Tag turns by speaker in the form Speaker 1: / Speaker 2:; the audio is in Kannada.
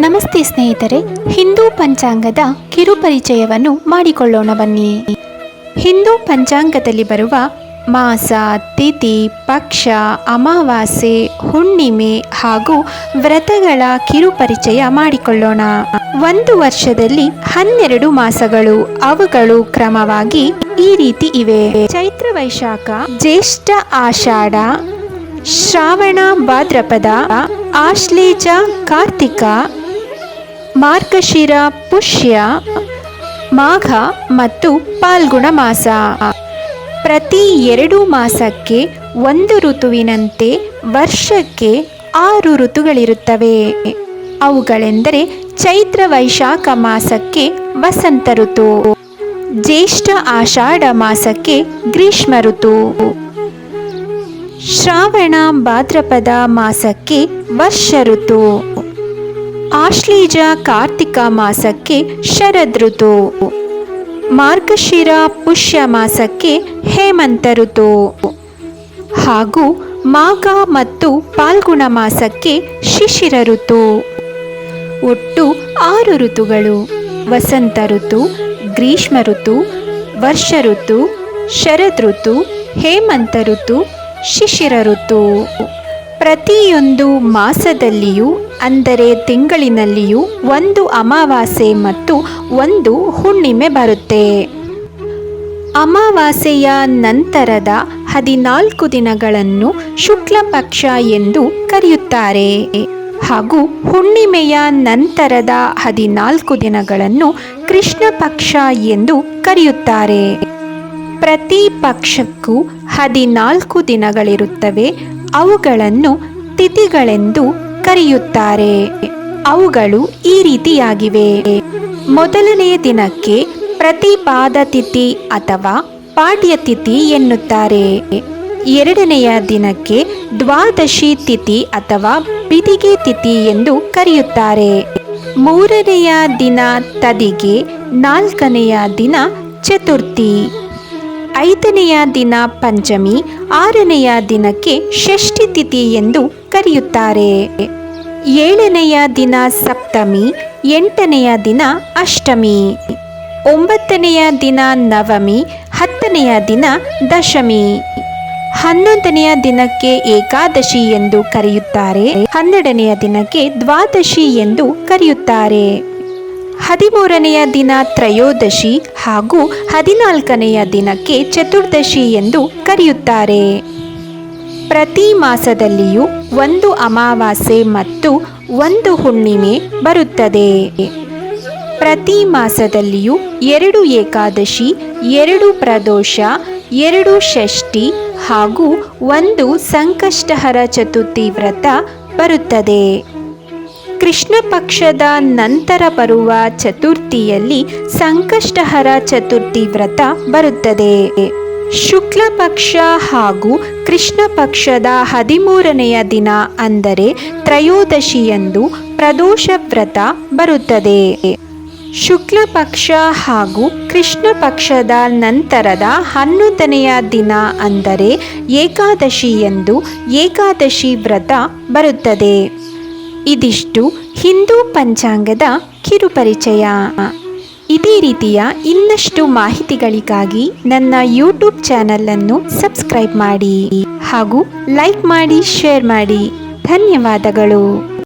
Speaker 1: ನಮಸ್ತೆ ಸ್ನೇಹಿತರೆ, ಹಿಂದೂ ಪಂಚಾಂಗದ ಕಿರುಪರಿಚಯವನ್ನು ಮಾಡಿಕೊಳ್ಳೋಣ ಬನ್ನಿ. ಹಿಂದೂ ಪಂಚಾಂಗದಲ್ಲಿ ಬರುವ ಮಾಸ, ತಿಥಿ, ಪಕ್ಷ, ಅಮಾವಾಸ್ಯೆ, ಹುಣ್ಣಿಮೆ ಹಾಗೂ ವ್ರತಗಳ ಕಿರುಪರಿಚಯ ಮಾಡಿಕೊಳ್ಳೋಣ. ಒಂದು ವರ್ಷದಲ್ಲಿ ಹನ್ನೆರಡು ಮಾಸಗಳು, ಅವುಗಳು ಕ್ರಮವಾಗಿ ಈ ರೀತಿ ಇವೆ. ಚೈತ್ರ ವೈಶಾಖ, ಜ್ಯೇಷ್ಠ ಆಷಾಢ, ಶ್ರಾವಣ ಭಾದ್ರಪದ ಆಶ್ಲೇಜ ಕಾರ್ತಿಕ ಮಾರ್ಗಶಿರ, ಪುಷ್ಯ, ಮಾಘ ಮತ್ತು ಪಾಲ್ಗುಣ ಮಾಸ. ಪ್ರತಿ ಎರಡು ಮಾಸಕ್ಕೆ ಒಂದು ಋತುವಿನಂತೆ ವರ್ಷಕ್ಕೆ ಆರು ಋತುಗಳಿರುತ್ತವೆ. ಅವುಗಳೆಂದರೆ ಚೈತ್ರ ವೈಶಾಖ ಮಾಸಕ್ಕೆ ವಸಂತ ಋತು, ಜ್ಯೇಷ್ಠ ಆಷಾಢ ಮಾಸಕ್ಕೆ ಗ್ರೀಷ್ಮ ಋತು, ಶ್ರಾವಣ ಭಾದ್ರಪದ ಮಾಸಕ್ಕೆ ವರ್ಷ ಋತು. ಆಶ್ಲೀಜ ಕಾರ್ತಿಕ ಮಾಸಕ್ಕೆ ಶರದ್ ಋತು. ಮಾರ್ಗಶಿರ ಪುಷ್ಯ ಮಾಸಕ್ಕೆ ಹೇಮಂತ ಋತು. ಹಾಗೂ ಮಾಘ ಮತ್ತು ಪಾಲ್ಗುಣ ಮಾಸಕ್ಕೆ ಶಿಶಿರ ಋತು. ಒಟ್ಟು ಆರು ಋತುಗಳು. ವಸಂತ ಋತು, ಗ್ರೀಷ್ಮ ಋತು, ವರ್ಷ ಋತು, ಶರದ್ ಋತು, ಹೇಮಂತ ಋತು, ಶಿಶಿರ ಋತು. ಪ್ರತಿಯೊಂದು ಮಾಸದಲ್ಲಿಯೂ, ಅಂದರೆ ತಿಂಗಳಿನಲ್ಲಿಯೂ ಒಂದು ಅಮಾವಾಸ್ಯೆ ಮತ್ತು ಒಂದು ಹುಣ್ಣಿಮೆ ಬರುತ್ತೆ. ಅಮಾವಾಸ್ಯೆಯ ನಂತರದ ಹದಿನಾಲ್ಕು ದಿನಗಳನ್ನು ಶುಕ್ಲ ಪಕ್ಷ ಎಂದು ಕರೆಯುತ್ತಾರೆ. ಹಾಗೂ ಹುಣ್ಣಿಮೆಯ ನಂತರದ ಹದಿನಾಲ್ಕು ದಿನಗಳನ್ನು ಕೃಷ್ಣ ಪಕ್ಷ ಎಂದು ಕರೆಯುತ್ತಾರೆ. ಪ್ರತಿ ಪಕ್ಷಕ್ಕೂ ಹದಿನಾಲ್ಕು ದಿನಗಳಿರುತ್ತವೆ. ಅವುಗಳನ್ನು ತಿಥಿಗಳೆಂದು ಕರೆಯುತ್ತಾರೆ. ಅವುಗಳು ಈ ರೀತಿಯಾಗಿವೆ. ಮೊದಲನೆಯ ದಿನಕ್ಕೆ ಪ್ರತಿಪಾದ ತಿಥಿ ಅಥವಾ ಪಾಡ್ಯ ತಿಥಿ ಎನ್ನುತ್ತಾರೆ. ಎರಡನೆಯ ದಿನಕ್ಕೆ ದ್ವಾದಶಿ ತಿಥಿ ಅಥವಾ ಬಿದಿಗೆ ತಿಥಿ ಎಂದು ಕರೆಯುತ್ತಾರೆ. ಮೂರನೆಯ ದಿನ ತದಿಗೆ ನಾಲ್ಕನೆಯ ದಿನ ಚತುರ್ಥಿ. ಐದನೆಯ ದಿನ ಪಂಚಮಿ ಆರನೆಯ ದಿನಕ್ಕೆ ಷಷ್ಠಿ ತಿಥಿ ಎಂದು ಕರೆಯುತ್ತಾರೆ. ಏಳನೆಯ ದಿನ ಸಪ್ತಮಿ, ಎಂಟನೆಯ ದಿನ ಅಷ್ಟಮಿ, ಒಂಬತ್ತನೆಯ ದಿನ ನವಮಿ, ಹತ್ತನೆಯ ದಿನ ದಶಮಿ, ಹನ್ನೊಂದನೆಯ ದಿನಕ್ಕೆ ಏಕಾದಶಿ ಎಂದು ಕರೆಯುತ್ತಾರೆ. ಹನ್ನೆರಡನೆಯ ದಿನಕ್ಕೆ ದ್ವಾದಶಿ ಎಂದು ಕರೆಯುತ್ತಾರೆ. ಹದಿಮೂರನೆಯ ದಿನ ತ್ರಯೋದಶಿ ಹಾಗೂ ಹದಿನಾಲ್ಕನೆಯ ದಿನಕ್ಕೆ ಚತುರ್ದಶಿ ಎಂದು ಕರೆಯುತ್ತಾರೆ. ಪ್ರತಿ ಮಾಸದಲ್ಲಿಯೂ ಒಂದು ಅಮಾವಾಸ್ಯೆ ಮತ್ತು ಒಂದು ಹುಣ್ಣಿಮೆ ಬರುತ್ತದೆ. ಪ್ರತಿ ಮಾಸದಲ್ಲಿಯೂ ಎರಡು ಏಕಾದಶಿ, ಎರಡು ಪ್ರದೋಷ, ಎರಡು ಷಷ್ಠಿ ಹಾಗೂ ಒಂದು ಸಂಕಷ್ಟಹರ ಚತುರ್ಥಿ ವ್ರತ ಬರುತ್ತದೆ. ಕೃಷ್ಣ ಪಕ್ಷದ ನಂತರ ಬರುವ ಚತುರ್ಥಿಯಲ್ಲಿ ಸಂಕಷ್ಟಹರ ಚತುರ್ಥಿ ವ್ರತ ಬರುತ್ತದೆ. ಶುಕ್ಲ ಪಕ್ಷ ಹಾಗೂ ಕೃಷ್ಣ ಪಕ್ಷದ ಹದಿಮೂರನೆಯ ದಿನ ಅಂದರೆ ತ್ರಯೋದಶಿಯಂದು ಪ್ರದೋಷ ವ್ರತ ಬರುತ್ತದೆ. ಶುಕ್ಲ ಪಕ್ಷ ಹಾಗೂ ಕೃಷ್ಣ ಪಕ್ಷದ ನಂತರದ ಹನ್ನೊಂದನೆಯ ದಿನ ಅಂದರೆ ಏಕಾದಶಿಯಂದು ಏಕಾದಶಿ ವ್ರತ ಬರುತ್ತದೆ. ಇದಿಷ್ಟು ಹಿಂದೂ ಪಂಚಾಂಗದ ಕಿರುಪರಿಚಯ. ಇದೇ ರೀತಿಯ ಇನ್ನಷ್ಟು ಮಾಹಿತಿಗಳಿಗಾಗಿ ನನ್ನ ಯೂಟ್ಯೂಬ್ ಚಾನಲನ್ನು ಸಬ್ಸ್ಕ್ರೈಬ್ ಮಾಡಿ ಹಾಗೂ ಲೈಕ್ ಮಾಡಿ, ಶೇರ್ ಮಾಡಿ. ಧನ್ಯವಾದಗಳು.